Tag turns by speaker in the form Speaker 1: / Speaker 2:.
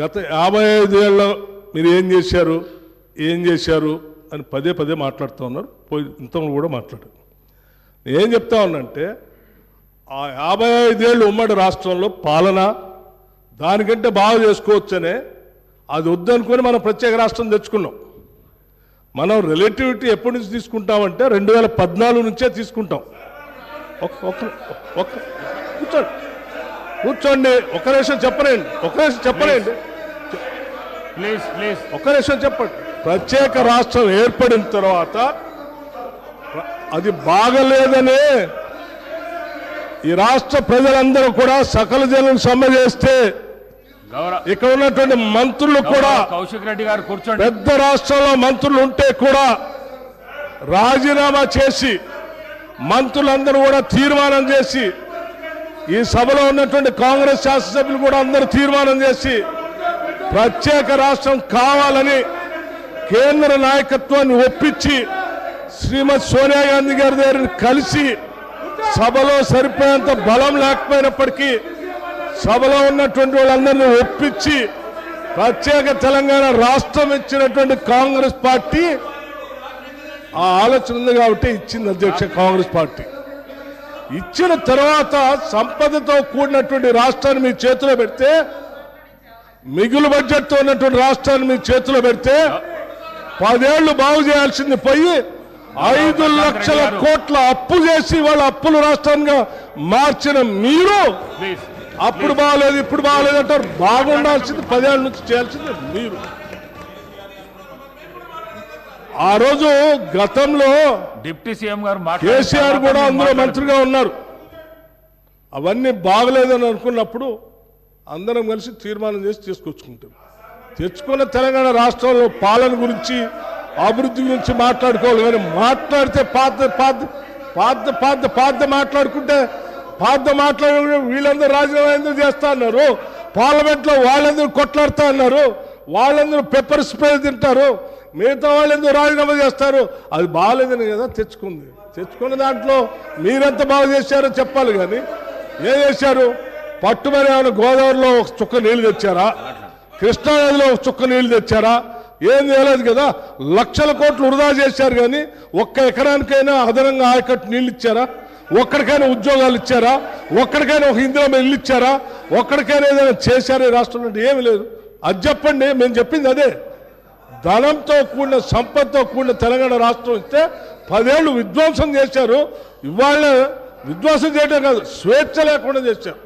Speaker 1: గత యాభై ఐదేళ్ళలో మీరు ఏం చేశారు? ఏం చేశారు? అని పదే పదే మాట్లాడుతూ ఉన్నారు. పోయి ఇంతకుముందు కూడా మాట్లాడారు. ఏం చెప్తా ఉన్నంటే ఆ యాభై ఐదేళ్ళు ఉమ్మడి రాష్ట్రంలో పాలన దానికంటే బాగా చేసుకోవచ్చనే అది వద్దనుకొని మనం ప్రత్యేక రాష్ట్రం తెచ్చుకున్నాం. మనం రిలేటివిటీ ఎప్పటి నుంచి తీసుకుంటామంటే రెండు వేల పద్నాలుగు నుంచే తీసుకుంటాం. ఒక్క ఒక్క ఒక్క కూర్చోండి. కూర్చోండి ఒక నిమిషం చెప్పలేండి ఒక నిమిషం చెప్పలేండి.
Speaker 2: Please please.
Speaker 1: ఒక నిమిషం చెప్పండి. ప్రత్యేక రాష్ట్రం ఏర్పడిన తర్వాత అది బాగలేదనే ఈ రాష్ట్ర ప్రజలందరూ కూడా సకల జనం సమ్మె చేస్తే ఇక్కడ ఉన్నటువంటి మంత్రులు కూడా
Speaker 2: కౌశిక్ రెడ్డి గారు కూర్చోండి.
Speaker 1: పెద్ద రాష్ట్రంలో మంత్రులు ఉంటే కూడా రాజీనామా చేసి మంత్రులందరూ కూడా తీర్మానం చేసి ఈ సభలో ఉన్నటువంటి కాంగ్రెస్ శాసనసభ్యులు కూడా అందరూ తీర్మానం చేసి ప్రత్యేక రాష్ట్రం కావాలని కేంద్ర నాయకత్వాన్ని ఒప్పించి శ్రీమతి సోనియా గాంధీ గారి దగ్గర కలిసి సభలో సరిపోయేంత బలం లేకపోయినప్పటికీ సభలో ఉన్నటువంటి వాళ్ళందరినీ ఒప్పించి ప్రత్యేక తెలంగాణ రాష్ట్రం ఇచ్చినటువంటి కాంగ్రెస్ పార్టీ ఆ ఆలోచన ఉంది కాబట్టి ఇచ్చింది అధ్యక్ష కాంగ్రెస్ పార్టీ. ఇచ్చిన తర్వాత సంపదతో కూడినటువంటి రాష్ట్రాన్ని మీ చేతిలో పెడితే మిగులు బడ్జెట్తో ఉన్నటువంటి రాష్ట్రాన్ని మీ చేతిలో పెడితే పదేళ్ళు బాగు చేయాల్సింది పోయి ఐదు లక్షల కోట్ల అప్పు చేసి వాళ్ళ అప్పులు రాష్ట్రంగా మార్చిన మీరు అప్పుడు బాగలేదు ఇప్పుడు బాగలేదు అంటారు. బాగుండాల్సింది పదేళ్ళ నుంచి చేయాల్సింది మీరు. ఆ రోజు గతంలో
Speaker 2: డిప్యూటీ సీఎం గారు
Speaker 1: కేసీఆర్ కూడా అందులో మంత్రిగా ఉన్నారు. అవన్నీ బాగలేదని అనుకున్నప్పుడు అందరం కలిసి తీర్మానం చేసి తీసుకొచ్చుకుంటాం. తెచ్చుకున్న తెలంగాణ రాష్ట్రంలో పాలన గురించి అభివృద్ధి గురించి మాట్లాడుకోవాలి కానీ మాట్లాడితే పాత పాత పాత పాత పాత మాట్లాడుకుంటే పాత మాట్లాడుకుంటే వీళ్ళందరూ రాజీనామా ఎందుకు చేస్తా అన్నారు? పార్లమెంట్లో వాళ్ళందరూ కొట్లాడుతా అన్నారు. వాళ్ళందరూ పెప్పర్ స్ప్రే తింటారు. మిగతా వాళ్ళు ఎందుకు రాజీనామా చేస్తారు? అది బాగాలేదని కదా తెచ్చుకుంది. తెచ్చుకున్న దాంట్లో మీరెంత బాగా చేశారో చెప్పాలి కానీ ఏం చేశారు? పట్టుమని ఏమైనా గోదావరిలో ఒక చుక్క నీళ్ళు తెచ్చారా? కృష్ణానదిలో ఒక చుక్క నీళ్ళు తెచ్చారా? ఏం చేయలేదు కదా? లక్షల కోట్లు వృధా చేశారు కానీ ఒక్క ఎకరానికైనా అదనంగా ఆయకట్టు నీళ్ళు ఇచ్చారా? ఒక్కడికైనా ఉద్యోగాలు ఇచ్చారా? ఒక్కడికైనా ఒక ఇందిరా ఇల్లు ఇచ్చారా? ఒక్కడికైనా ఏదైనా చేశారా రాష్ట్రంలో? ఏమీ ఏమి లేదు. అది చెప్పండి మేము చెప్పింది అదే. ధనంతో కూడిన సంపదతో కూడిన తెలంగాణ రాష్ట్రం ఇస్తే పదేళ్ళు విధ్వంసం చేశారు. ఇవాళ విధ్వంసం చేయడం కాదు స్వేచ్ఛ లేకుండా చేశారు.